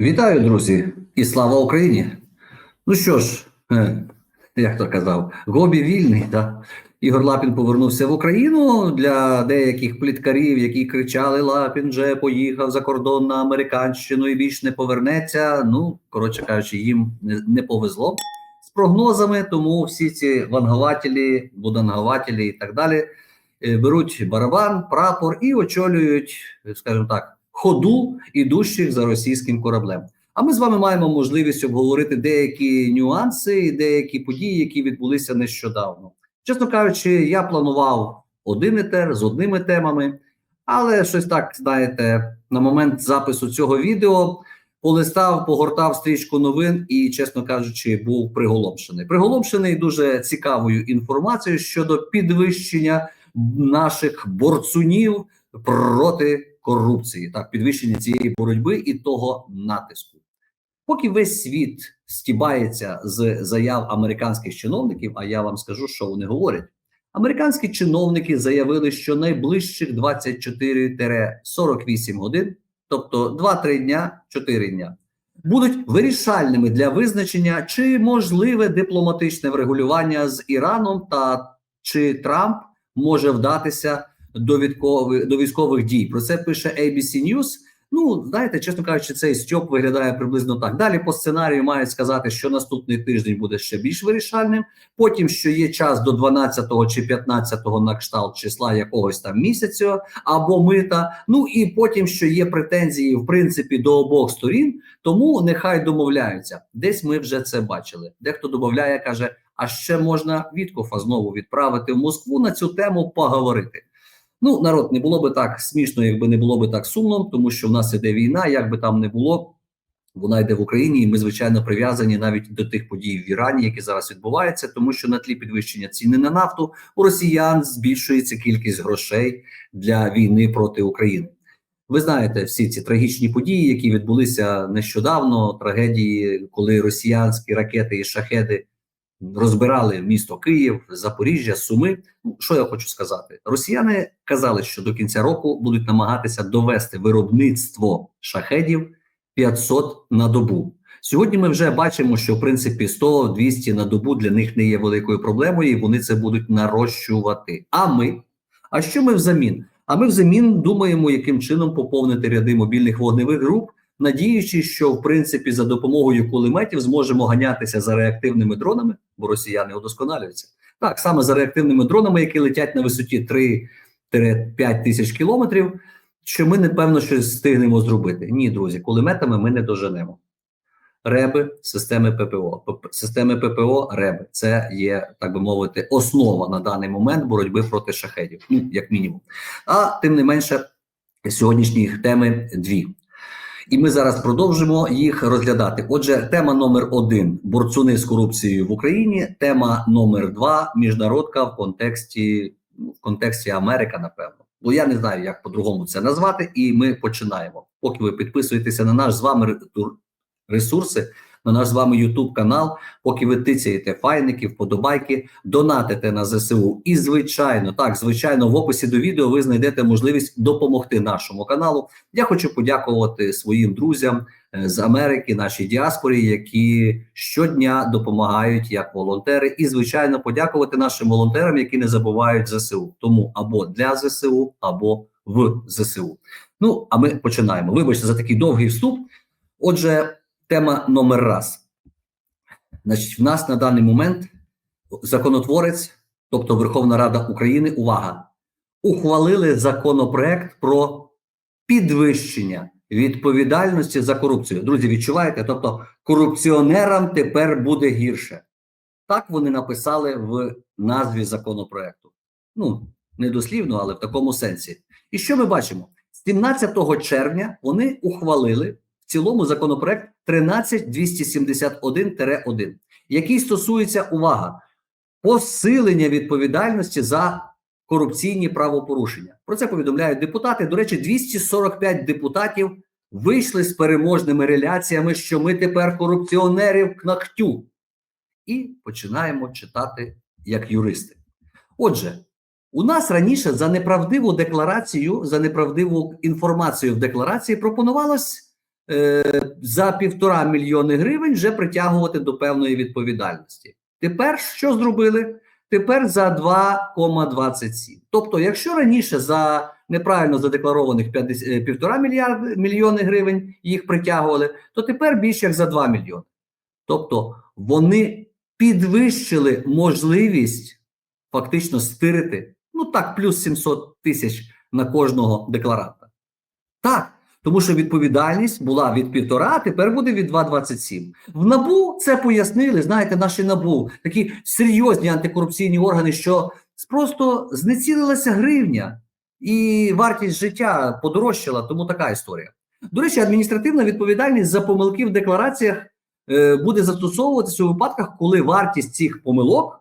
Вітаю, друзі, і слава Україні! Ну що ж, е, як то казав, Гобі вільний. Да? Ігор Лапін повернувся в Україну для деяких пліткарів, які кричали: Лапін вже поїхав за кордон на Американщину і більш не повернеться. Ну, коротше кажучи, їм не, повезло з прогнозами, тому всі ці вангователі, будангователі і так далі е, беруть барабан, прапор і очолюють, скажімо так, ходу ідущих за російським кораблем. А ми з вами маємо можливість обговорити деякі нюанси і деякі події, які відбулися нещодавно. Чесно кажучи, я планував один етер з одними темами, але щось так, знаєте, на момент запису цього відео полистав, погортав стрічку новин і, чесно кажучи, був приголомшений. Приголомшений дуже цікавою інформацією щодо підвищення наших борцунів проти корупції, так, підвищення цієї боротьби і того натиску. Поки весь світ стібається з заяв американських чиновників, а я вам скажу, що вони говорять. Американські чиновники заявили, що найближчих 24-48 годин, тобто 2-3 дня, 4 дня, будуть вирішальними для визначення, чи можливе дипломатичне врегулювання з Іраном, та чи Трамп може вдатися до військових, до військових дій. Про це пише ABC News. Ну, знаєте, чесно кажучи, цей стьоп виглядає приблизно так. Далі по сценарію мають сказати, що наступний тиждень буде ще більш вирішальним. Потім, що є час до 12 чи 15 на кшталт числа якогось там місяця або мита. Ну і потім, що є претензії, в принципі, до обох сторін, тому нехай домовляються. Десь ми вже це бачили. Дехто домовляє, каже: а ще можна Віткофа знову відправити в Москву на цю тему поговорити. Ну, народ, не було би так смішно, якби не було би так сумно, тому що в нас іде війна, як би там не було, вона йде в Україні, і ми звичайно прив'язані навіть до тих подій в Ірані, які зараз відбуваються, тому що на тлі підвищення ціни на нафту у росіян збільшується кількість грошей для війни проти України. Ви знаєте всі ці трагічні події, які відбулися нещодавно. Трагедії, коли росіянські ракети і шахеди розбирали місто Київ, Запоріжжя, Суми. Ну, що я хочу сказати? Росіяни казали, що до кінця року будуть намагатися довести виробництво шахедів 500 на добу. Сьогодні ми вже бачимо, що в принципі 100-200 на добу для них не є великою проблемою, і вони це будуть нарощувати. А ми, а що ми взамін? А ми взамін думаємо, яким чином поповнити ряди мобільних вогневих груп, надіючись, що в принципі за допомогою кулеметів зможемо ганятися за реактивними дронами, бо росіяни удосконалюються. Так саме за реактивними дронами, які летять на висоті 3-5 тисяч кілометрів. Що ми напевно щось встигнемо зробити? Ні, друзі, кулеметами ми не доженемо. Реби, системи ППО. П- Системи ППО, реби це є, так би мовити, основа на даний момент боротьби проти шахедів, ну як мінімум. А тим не менше, сьогоднішні теми дві. І ми зараз продовжимо їх розглядати. Отже, тема номер один борцуни з корупцією в Україні. Тема номер два міжнародка в контексті ну, в контексті Америка, напевно. Бо я не знаю, як по-другому це назвати, і ми починаємо. Поки ви підписуєтеся на наш з вами ре- ресурси, на наш з вами YouTube канал, поки ви тицяєте файники, вподобайки, донатите на ЗСУ. І звичайно, так, звичайно, в описі до відео ви знайдете можливість допомогти нашому каналу. Я хочу подякувати своїм друзям е, з Америки, нашій діаспорі, які щодня допомагають як волонтери, і звичайно, подякувати нашим волонтерам, які не забувають ЗСУ. Тому або для ЗСУ, або в ЗСУ. Ну а ми починаємо. Вибачте за такий довгий вступ. Отже, тема номер раз. Значить, в нас на даний момент законотворець, тобто Верховна Рада України, увага, ухвалили законопроект про підвищення відповідальності за корупцію. Друзі, відчуваєте? Тобто корупціонерам тепер буде гірше. Так вони написали в назві законопроекту. Ну, не дослівно, але в такому сенсі. І що ми бачимо? 17 червня вони ухвалили цілому законопроект 13271-1, який стосується увага посилення відповідальності за корупційні правопорушення. Про це повідомляють депутати. До речі, 245 депутатів вийшли з переможними реляціями, що ми тепер корупціонерів кнахтю. І починаємо читати як юристи. Отже, у нас раніше за неправдиву декларацію, за неправдиву інформацію в декларації пропонувалось за півтора мільйони гривень вже притягувати до певної відповідальності. Тепер що зробили? Тепер за 2,27. Тобто, якщо раніше за неправильно задекларованих 50, е, півтора мільйони гривень їх притягували, то тепер більше як за 2 мільйони. Тобто вони підвищили можливість фактично стирити, ну так, плюс 700 тисяч на кожного декларанта. Так, тому що відповідальність була від півтора, тепер буде від 2,27. В НАБУ це пояснили. Знаєте, наші НАБУ такі серйозні антикорупційні органи, що просто знецілилася гривня і вартість життя подорожчала, тому така історія. До речі, адміністративна відповідальність за помилки в деклараціях е, буде застосовуватися у випадках, коли вартість цих помилок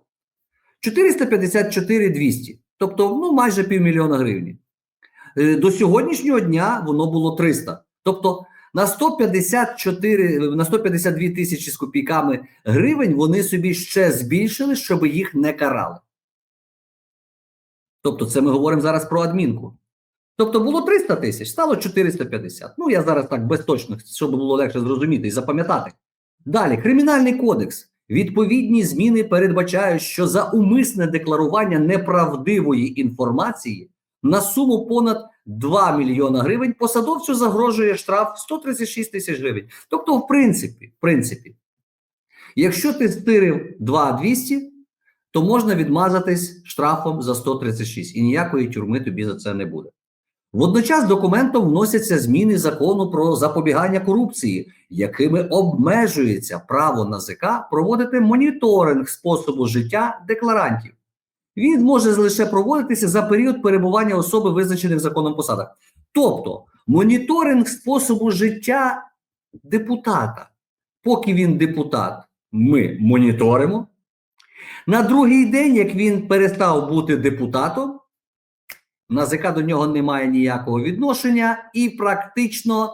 454 200, тобто ну майже півмільйона гривень. Е, До сьогоднішнього дня воно було 300. Тобто на 154, на 152 тисячі з копійками гривень вони собі ще збільшили, щоб їх не карали. Тобто, це ми говоримо зараз про адмінку. Тобто було 300 тисяч, стало 450. Ну, я зараз так без точних, щоб було легше зрозуміти і запам'ятати. Далі, кримінальний кодекс. Відповідні зміни передбачають, що за умисне декларування неправдивої інформації на суму понад 2 мільйона гривень посадовцю загрожує штраф 136 тисяч гривень. Тобто, в принципі, в принципі, якщо ти стирив 2200, то можна відмазатись штрафом за 136 і ніякої тюрми тобі за це не буде. Водночас документом вносяться зміни закону про запобігання корупції, якими обмежується право НАЗК проводити моніторинг способу життя декларантів. Він може лише проводитися за період перебування особи, визначених законом посадах. Тобто, моніторинг способу життя депутата. Поки він депутат, ми моніторимо. На другий день, як він перестав бути депутатом, НАЗК до нього не має ніякого відношення, і практично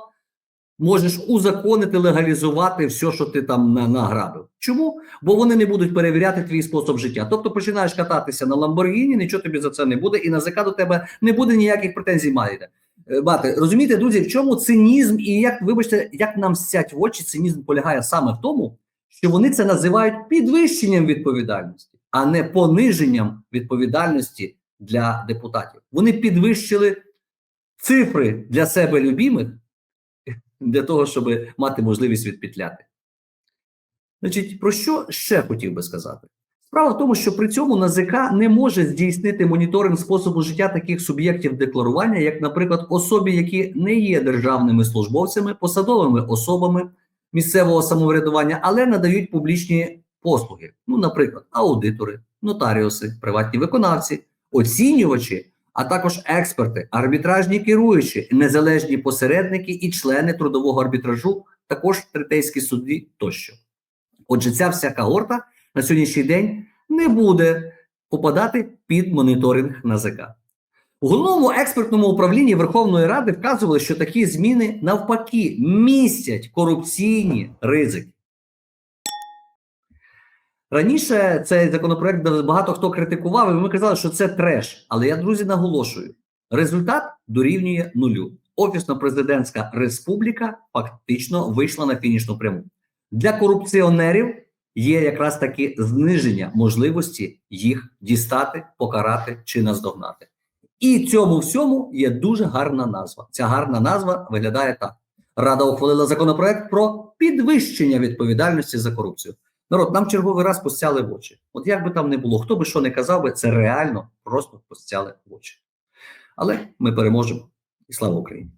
можеш узаконити, легалізувати все, що ти там на- награбив. Чому? Бо вони не будуть перевіряти твій спосіб життя. Тобто починаєш кататися на Ламборгіні, нічого тобі за це не буде, і НАЗК до тебе не буде ніяких претензій маєте. Е, Мати, розумієте, друзі, в чому цинізм і як, вибачте, як нам сять в очі, цинізм полягає саме в тому, що вони це називають підвищенням відповідальності, а не пониженням відповідальності для депутатів. Вони підвищили цифри для себе любимих для того, щоб мати можливість відпетляти. Значить, про що ще хотів би сказати? Справа в тому, що при цьому НАЗК не може здійснити моніторинг способу життя таких суб'єктів декларування, як, наприклад, особі, які не є державними службовцями, посадовими особами місцевого самоврядування, але надають публічні послуги. Ну, наприклад, аудитори, нотаріуси, приватні виконавці, оцінювачі, а також експерти, арбітражні керуючі, незалежні посередники і члени трудового арбітражу, також третейські судді тощо. Отже, ця вся когорта на сьогоднішній день не буде попадати під моніторинг НАЗК. У головному експертному управлінні Верховної Ради вказували, що такі зміни навпаки містять корупційні ризики. Раніше цей законопроект багато хто критикував, і ми казали, що це треш. Але я, друзі, наголошую: результат дорівнює нулю. Офісно-президентська республіка фактично вийшла на фінішну пряму. Для корупціонерів є якраз таки зниження можливості їх дістати, покарати чи наздогнати. І цьому всьому є дуже гарна назва. Ця гарна назва виглядає так: Рада ухвалила законопроект про підвищення відповідальності за корупцію. Народ, нам черговий раз постяли в очі. От як би там не було, хто би що не казав би, це реально просто постяли в очі. Але ми переможемо. І слава Україні!